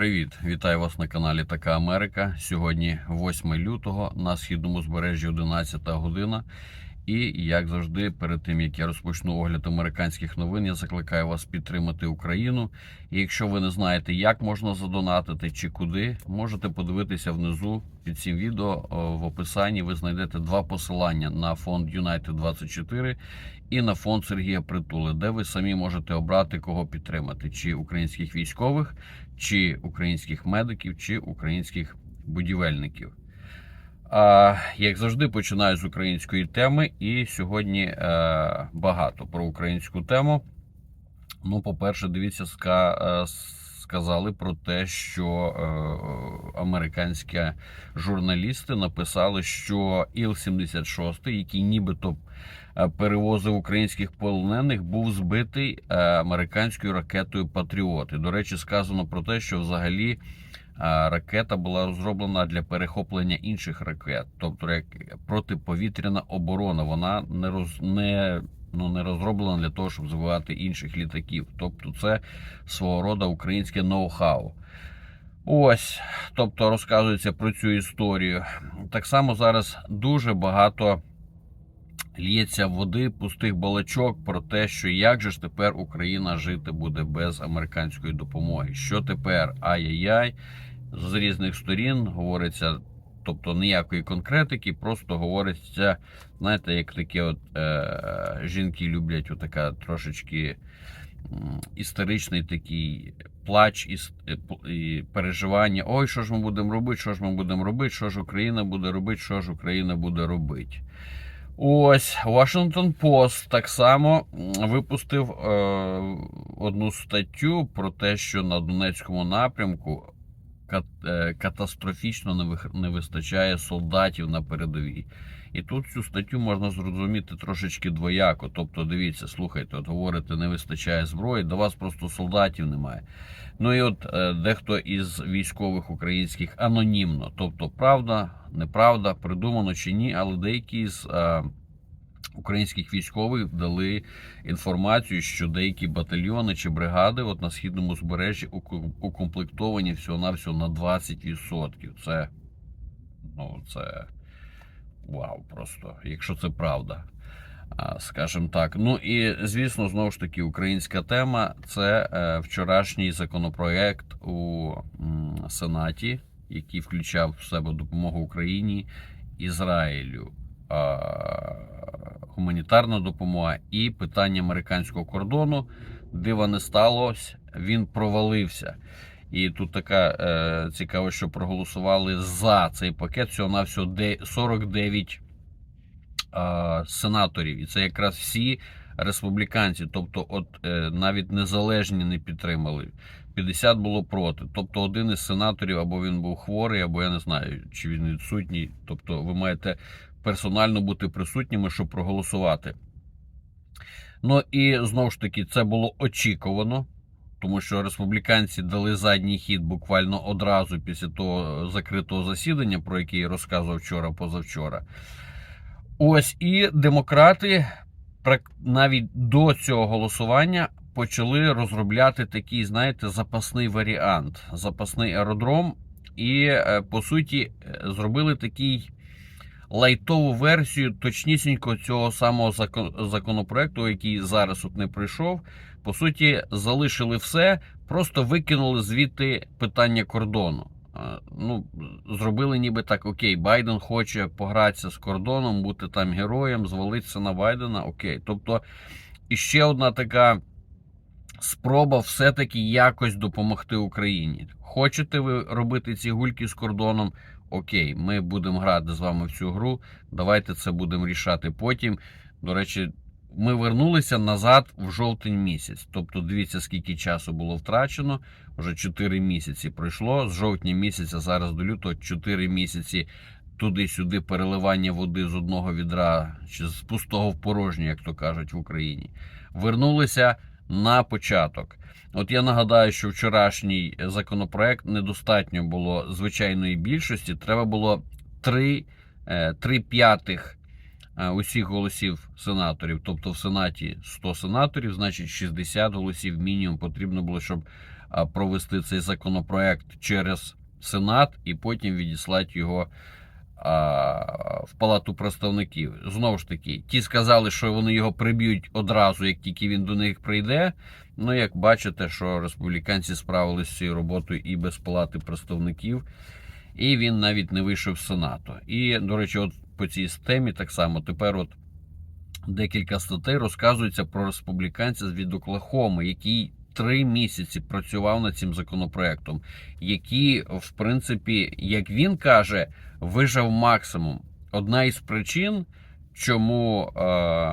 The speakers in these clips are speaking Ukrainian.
Привіт, вітаю вас на каналі Така Америка. Сьогодні 8 лютого на східному збережжі 11 година. І як завжди, перед тим як я розпочну огляд американських новин, я закликаю вас підтримати Україну. І якщо ви не знаєте, як можна задонатити чи куди, можете подивитися внизу під цим відео в описанні. Ви знайдете два посилання на фонд United 24 і на фонд Сергія Притули, де ви самі можете обрати кого підтримати: чи українських військових, чи українських медиків, чи українських будівельників. А, Як завжди, починаю з української теми, і сьогодні е, багато про українську тему. Ну, по-перше, дивіться, ска, е, сказали про те, що е, американські журналісти написали, що Іл-76, який нібито перевозив українських полонених, був збитий американською ракетою Патріот. І, до речі, сказано про те, що взагалі. Ракета була розроблена для перехоплення інших ракет, тобто як протиповітряна оборона. Вона не роз не, ну, не розроблена для того, щоб збивати інших літаків. Тобто, це свого роду українське ноу-хау. Ось, тобто розказується про цю історію. Так само зараз дуже багато лється води, пустих балачок про те, що як же ж тепер Україна жити буде без американської допомоги. Що тепер? Ай-яй-яй, з різних сторін говориться, тобто ніякої конкретики, просто говориться, знаєте, як такі от е, жінки люблять отака трошечки історичний такий плач і, і переживання. Ой, що ж ми будемо робити, що ж ми будемо робити, що ж Україна буде робити, що ж Україна буде робити. Ось Washington Post так само випустив е, одну статтю про те, що на Донецькому напрямку е, катастрофічно не, вих- не вистачає солдатів на передовій. І тут цю статтю можна зрозуміти трошечки двояко. Тобто, дивіться, слухайте, от говорите, не вистачає зброї, до вас просто солдатів немає. Ну і от е, дехто із військових українських анонімно, тобто правда, неправда, придумано чи ні, але деякі з е, українських військових дали інформацію, що деякі батальйони чи бригади от на східному збережжі укомплектовані всього навсього на 20%. Це ну це вау, просто якщо це правда. А, Скажімо так. Ну і звісно, знову ж таки, українська тема це е, вчорашній законопроект у Сенаті, який включав в себе допомогу Україні, Ізраїлю, гуманітарна допомога і питання американського кордону. Дива не сталося, він провалився. І тут така е, цікаво, що проголосували за цей пакет всього на всього 49 е, сенаторів, і це якраз всі республіканці, тобто, от е, навіть незалежні не підтримали. 50 було проти. Тобто, один із сенаторів або він був хворий, або я не знаю, чи він відсутній. Тобто, ви маєте персонально бути присутніми, щоб проголосувати. Ну і знову ж таки, це було очікувано. Тому що республіканці дали задній хід буквально одразу після того закритого засідання, про яке я розказував вчора, позавчора. Ось і демократи навіть до цього голосування почали розробляти такий, знаєте, запасний варіант, запасний аеродром, і е, по суті е, зробили такий лайтову версію точнісінько цього самого закон- законопроекту, який зараз от не прийшов. По суті, залишили все, просто викинули звідти питання кордону. Ну, зробили ніби так: окей, Байден хоче погратися з кордоном, бути там героєм, звалитися на Байдена. Окей. Тобто, іще одна така спроба все-таки якось допомогти Україні. Хочете ви робити ці гульки з кордоном? Окей, ми будемо грати з вами в цю гру. Давайте це будемо рішати потім. До речі, ми вернулися назад в жовтень місяць. Тобто, дивіться, скільки часу було втрачено. Вже 4 місяці пройшло. З жовтня місяця зараз до лютого 4 місяці туди-сюди переливання води з одного відра чи з пустого в порожнє, як то кажуть в Україні. Вернулися на початок. От я нагадаю, що вчорашній законопроект недостатньо було звичайної більшості. Треба було 3, 3 п'ятих е, усіх голосів сенаторів. Тобто в Сенаті 100 сенаторів, значить 60 голосів мінімум потрібно було, щоб провести цей законопроект через Сенат і потім відіслати його в Палату представників. Знову ж таки, ті сказали, що вони його приб'ють одразу, як тільки він до них прийде. Ну, як бачите, що республіканці справилися з цією роботою і без Палати представників, і він навіть не вийшов з Сенату. І, до речі, от по цій темі так само тепер от декілька статей розказується про республіканця від Оклахоми, який три місяці працював над цим законопроектом, який, в принципі, як він каже, вижав максимум. Одна із причин, чому е,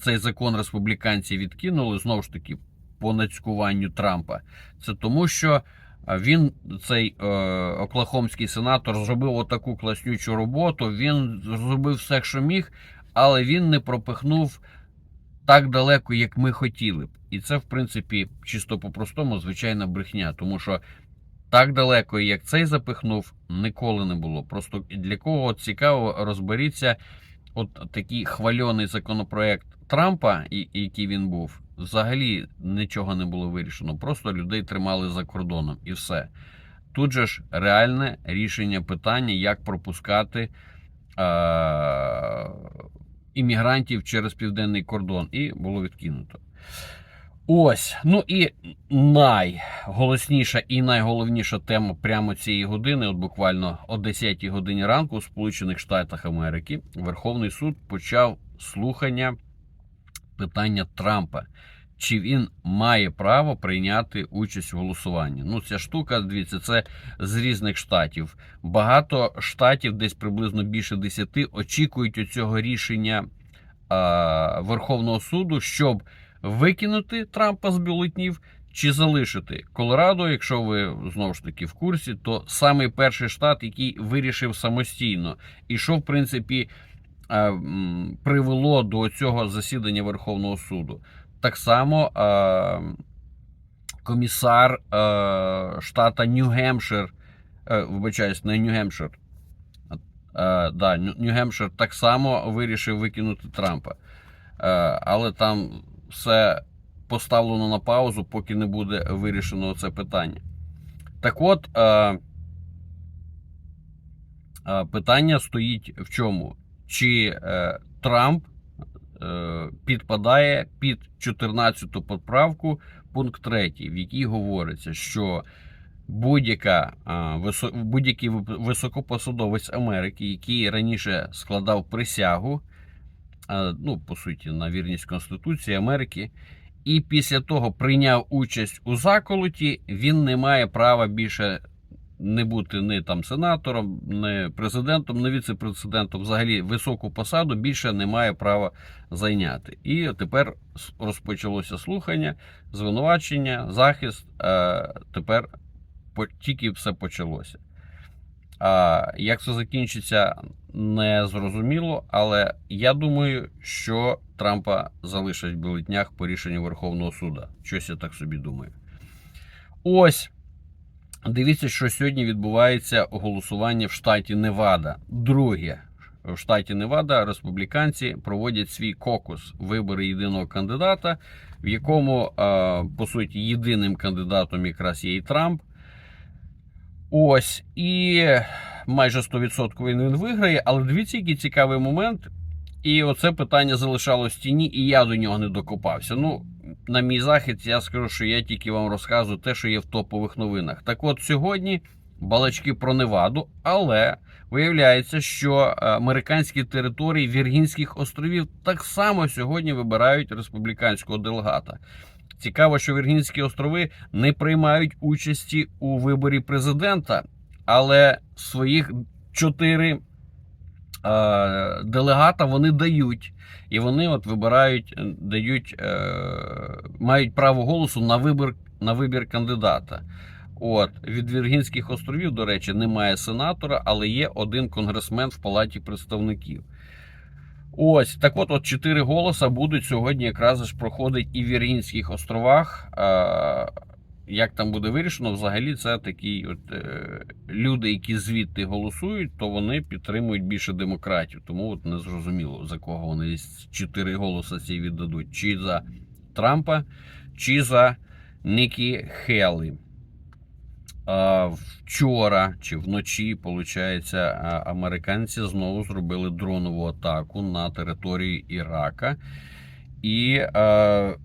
цей закон республіканці відкинули, знову ж таки, по нацькуванню Трампа, це тому, що він, цей е, оклахомський сенатор, зробив отаку класнючу роботу. Він зробив все, що міг, але він не пропихнув так далеко, як ми хотіли б. І це, в принципі, чисто по-простому, звичайна брехня, тому що так далеко, як цей запихнув, ніколи не було. Просто для кого цікаво розберіться, от такий хвальоний законопроект Трампа, який він був, взагалі нічого не було вирішено. Просто людей тримали за кордоном і все. Тут же ж реальне рішення питання, як пропускати іммігрантів через південний кордон, і було відкинуто. Ось, ну і найголосніша і найголовніша тема прямо цієї години, от буквально о 10 годині ранку, у Сполучених Штатах Америки, Верховний суд почав слухання питання Трампа. Чи він має право прийняти участь в голосуванні? Ну, ця штука, дивіться, це з різних штатів. Багато штатів, десь приблизно більше 10, очікують у цього рішення а, Верховного суду, щоб викинути Трампа з бюлетнів чи залишити Колорадо, якщо ви знову ж таки в курсі, то самий перший штат, який вирішив самостійно, і що в принципі привело до цього засідання Верховного суду. Так само е, комісар е, штата Нью-Гемпшир, е, вибачаюсь, не Нью-Гемпшир, да, Нью-Гемпшир так само вирішив викинути Трампа. Але там все поставлено на паузу, поки не буде вирішено це питання. Так от, питання стоїть в чому? Чи Трамп підпадає під 14 поправку, пункт 3, в якій говориться, що будь-яка е, будь-який високопосадовець Америки, який раніше складав присягу, е, ну, по суті, на вірність Конституції Америки, і після того прийняв участь у заколоті, він не має права більше не бути ні там сенатором, не президентом, не віце-президентом, взагалі високу посаду більше не має права зайняти. І тепер розпочалося слухання, звинувачення, захист. А тепер тільки все почалося. А як це закінчиться, не зрозуміло, але я думаю, що Трампа залишать в бюлетнях по рішенню Верховного суду. Щось я так собі думаю. Ось. Дивіться, що сьогодні відбувається голосування в штаті Невада. Друге, в штаті Невада республіканці проводять свій кокус вибори єдиного кандидата, в якому, по суті, єдиним кандидатом якраз є і Трамп. Ось, і майже 100% він він виграє. Але дивіться, який цікавий момент. І оце питання залишалось в тіні, і я до нього не докопався. Ну, на мій захід, я скажу, що я тільки вам розказую те, що є в топових новинах. Так от сьогодні балачки про Неваду, але виявляється, що е, американські території Віргінських островів так само сьогодні вибирають республіканського делегата. Цікаво, що Віргінські острови не приймають участі у виборі президента, але своїх чотири делегата вони дають. І вони от вибирають, е, дають, е, мають право голосу на вибір, на вибір кандидата. От від Віргінських островів, до речі, немає сенатора, але є один конгресмен в палаті представників. Ось так, от, от чотири голоса будуть сьогодні. Якраз ж проходить і в Віргінських островах. Як там буде вирішено, взагалі це такі от е, люди, які звідти голосують, то вони підтримують більше демократів. Тому от не зрозуміло за кого вони чотири голоса ці віддадуть: чи за Трампа, чи за Нікі Хелі. А, Вчора чи вночі, виходить, американці знову зробили дронову атаку на території Ірака і е, е,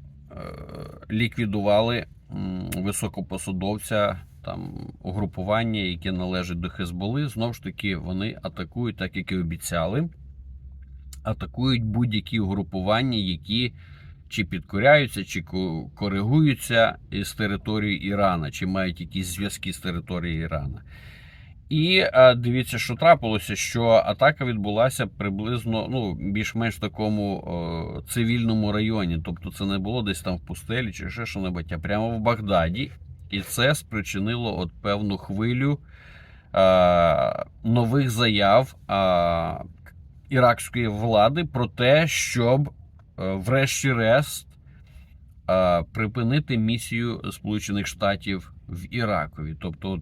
ліквідували високопосадовця там угрупування, яке належить до Хезболи. Знову ж таки, вони атакують, так як і обіцяли. Атакують будь-які угрупування, які чи підкоряються, чи коригуються із території Ірана, чи мають якісь зв'язки з територією Ірана. І е, дивіться, що трапилося, що атака відбулася приблизно ну, більш-менш в такому е, цивільному районі. Тобто це не було десь там в пустелі чи ще що-небудь, а прямо в Багдаді. І це спричинило от певну хвилю е, нових заяв е, іракської влади про те, щоб врешті-решт припинити місію Сполучених Штатів в Іракові. Тобто,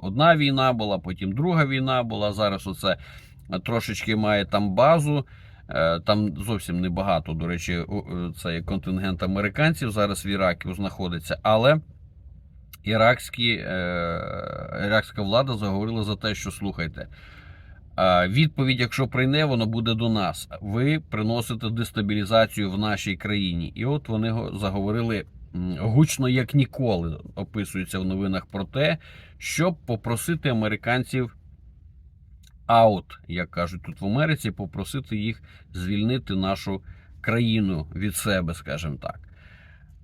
одна війна була, потім друга війна була. Зараз оце е, трошечки має там базу. Е, Там зовсім небагато, до речі, е, це контингент американців зараз в Іракі знаходиться, але іракські, іракська влада заговорила за те, що слухайте. Відповідь, якщо прийде, воно буде до нас. Ви приносите дестабілізацію в нашій країні. І от вони заговорили гучно, як ніколи, описується в новинах про те, щоб попросити американців аут, як кажуть тут в Америці, попросити їх звільнити нашу країну від себе, скажімо так.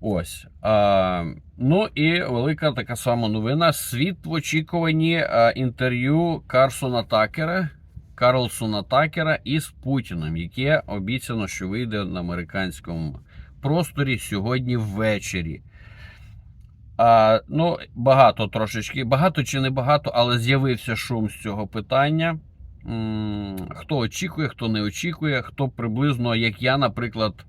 Ось. А, ну і велика така сама новина. Світ в очікуванні інтерв'ю Карсона Такера, Карлсона Такера із Путіним, яке обіцяно, що вийде на американському просторі сьогодні ввечері. А, ну, багато трошечки, багато чи не багато, але з'явився шум з цього питання. Хто очікує, хто не очікує, хто приблизно, як я, наприклад,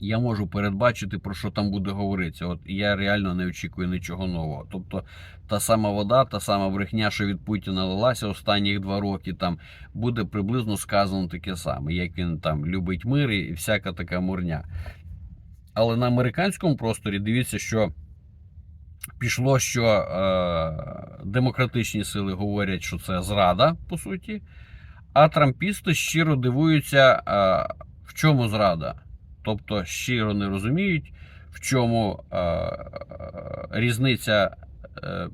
я можу передбачити, про що там буде говоритися. От я реально не очікую нічого нового. Тобто, та сама вода, та сама брехня, що від Путіна лилася останніх два роки, там буде приблизно сказано таке саме, як він там любить мир і всяка така мурня. Але на американському просторі дивіться, що пішло, що е, демократичні сили говорять, що це зрада, по суті. А трампісти щиро дивуються, е, в чому зрада. Тобто щиро не розуміють, в чому е, е, різниця е,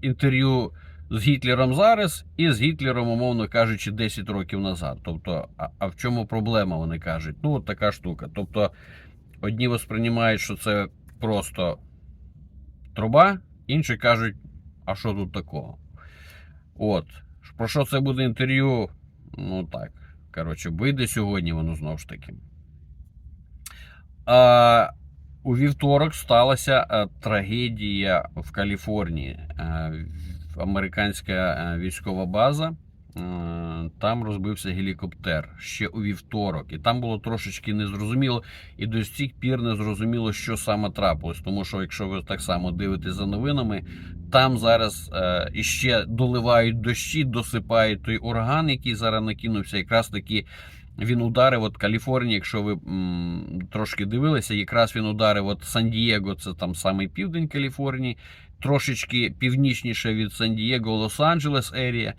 інтерв'ю з Гітлером зараз і з Гітлером, умовно кажучи, 10 років назад. Тобто, а, а в чому проблема, вони кажуть? Ну, от така штука. Тобто, одні восприймають, що це просто труба, інші кажуть, а що тут такого? От. Про що це буде інтерв'ю? Ну так. Коротше, вийде сьогодні воно знову ж таки. А, у вівторок сталася е, трагедія в Каліфорнії. Е, Американська е, військова база. Е, Там розбився гелікоптер ще у вівторок, і там було трошечки незрозуміло, і до цих пір не зрозуміло, що саме трапилось. Тому що, якщо ви так само дивитесь за новинами, там зараз е, іще доливають дощі, досипають той ураган, який зараз накинувся, якраз таки він ударив от Каліфорнія, якщо ви м, трошки дивилися, якраз він ударив от Сан-Дієго, це там самий південь Каліфорнії, трошечки північніше від Сан-Дієго, Лос-Анджелес ерія.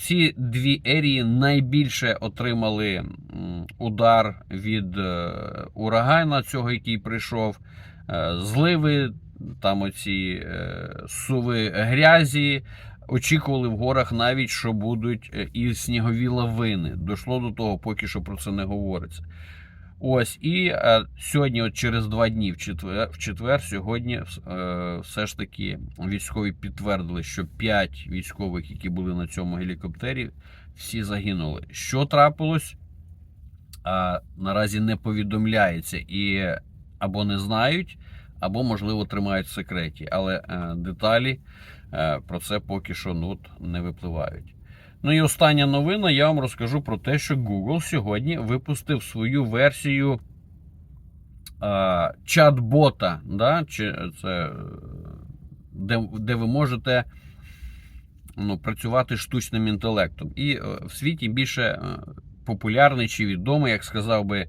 Ці дві ерії найбільше отримали удар від е, урагана, цього, який прийшов, е, зливи, там оці е, суви грязі. Очікували в горах навіть, що будуть і снігові лавини. Дійшло до того, поки що про це не говориться. Ось і е, сьогодні, от через два дні, в четвер, в четвер, сьогодні е, все ж таки військові підтвердили, що п'ять військових, які були на цьому гелікоптері, всі загинули. Що трапилось? А, наразі не повідомляється і або не знають, або, можливо, тримають в секреті. Але е, деталі е, про це поки що ну, не випливають. Ну і остання новина, я вам розкажу про те, що Google сьогодні випустив свою версію е, чат-бота, да? чи це, е, де, де ви можете ну, працювати штучним інтелектом. І е, в світі більше е, популярний чи відомий, як сказав би,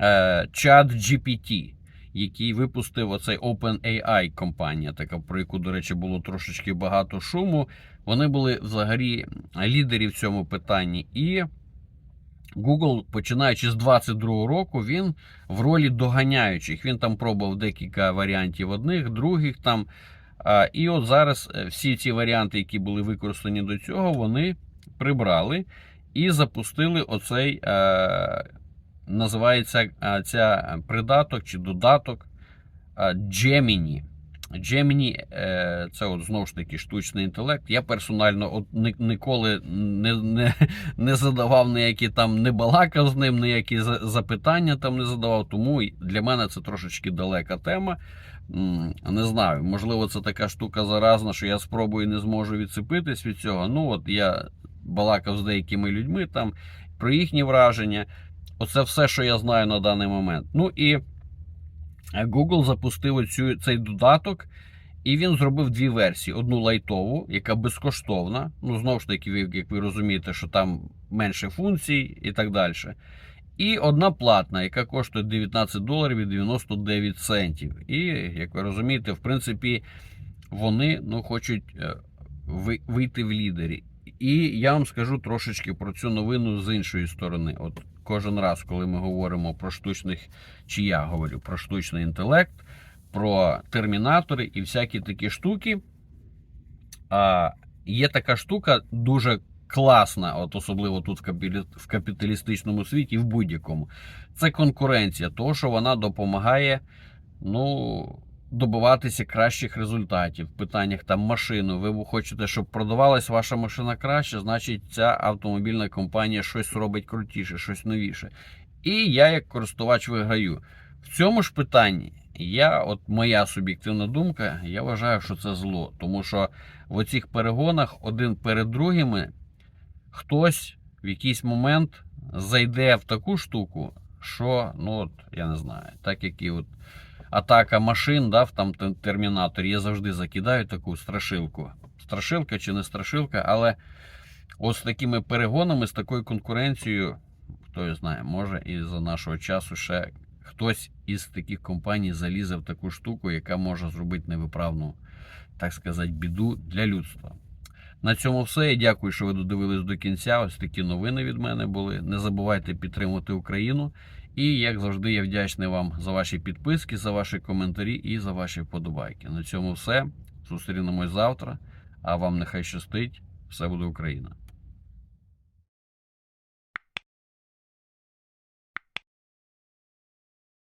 е, чат GPT. який випустив оцей OpenAI компанія, така про яку, до речі, було трошечки багато шуму. Вони були взагалі лідері в цьому питанні. І Google, починаючи з 22 року, він в ролі доганяючих. Він там пробував декілька варіантів одних, других там. І от зараз е, всі ці варіанти, які були використані до цього, вони прибрали і запустили оцей, е, називається е, ця придаток чи додаток Gemini. Gemini е, це от знову ж таки штучний інтелект. Я персонально от ні- ніколи не, не, не задавав ніякі там, не балакав з ним, ніякі запитання там не задавав. Тому для мене це трошечки далека тема. Не знаю, можливо, це така штука заразна, що я спробую і не зможу відцепитись від цього. Ну, от я балакав з деякими людьми там про їхні враження. Оце все, що я знаю на даний момент. Ну і Google запустив оцю, цей додаток, і він зробив дві версії: одну лайтову, яка безкоштовна. Ну, знову ж таки, як ви розумієте, що там менше функцій і так далі. І одна платна, яка коштує 19 доларів і 99 центів. І, як ви розумієте, в принципі, вони ну, хочуть е, вийти в лідері. І я вам скажу трошечки про цю новину з іншої сторони. От кожен раз, коли ми говоримо про штучних, чи я говорю про штучний інтелект, про термінатори і всякі такі штуки. А, є така штука дуже класна, от особливо тут в капіталістичному світі, в будь-якому. Це конкуренція, того, що вона допомагає ну, добиватися кращих результатів в питаннях там машину. Ви хочете, щоб продавалась ваша машина краще, значить ця автомобільна компанія щось робить крутіше, щось новіше. І я, як користувач, виграю. В цьому ж питанні я, от моя суб'єктивна думка, я вважаю, що це зло. Тому що в оцих перегонах один перед другими хтось в якийсь момент зайде в таку штуку, що, ну от, я не знаю, так як і от атака машин, да, в там термінаторі, я завжди закидаю таку страшилку. Страшилка чи не страшилка, але от з такими перегонами, з такою конкуренцією, хто знає, може і за нашого часу ще хтось із таких компаній залізе в таку штуку, яка може зробити невиправну, так сказати, біду для людства. На цьому все. Я дякую, що ви додивились до кінця. Ось такі новини від мене були. Не забувайте підтримувати Україну. І, як завжди, я вдячний вам за ваші підписки, за ваші коментарі і за ваші вподобайки. На цьому все. Зустрінемось завтра. А вам нехай щастить. Все буде Україна.